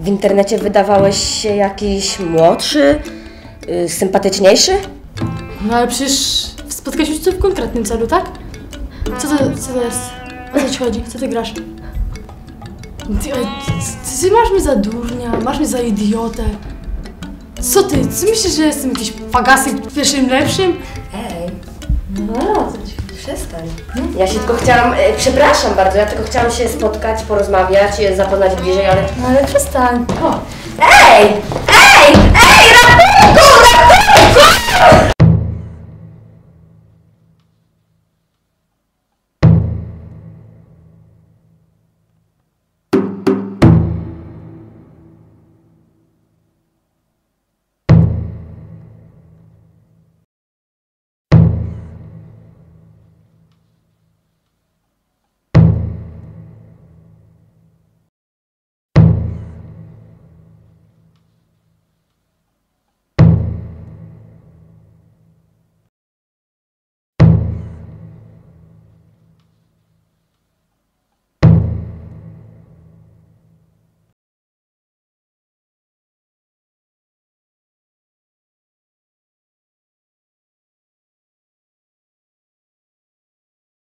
w internecie wydawałeś się jakiś młodszy, y, sympatyczniejszy? No ale przecież spotkaliśmy się w konkretnym celu, tak? Co to, co to jest? O co ci chodzi? Co ty grasz? Ty, ty, ty masz mnie za durnia, masz mnie za idiotę. Co ty? Ty myślisz, że jestem jakiś fagasem pierwszym lepszym? Ej, No, co ci przestań. Ja się tylko chciałam, y, przepraszam bardzo, ja tylko chciałam się spotkać, porozmawiać, zapoznać bliżej, ale... No ale przestań. O. Ej! Ej! Ej! Ratunku!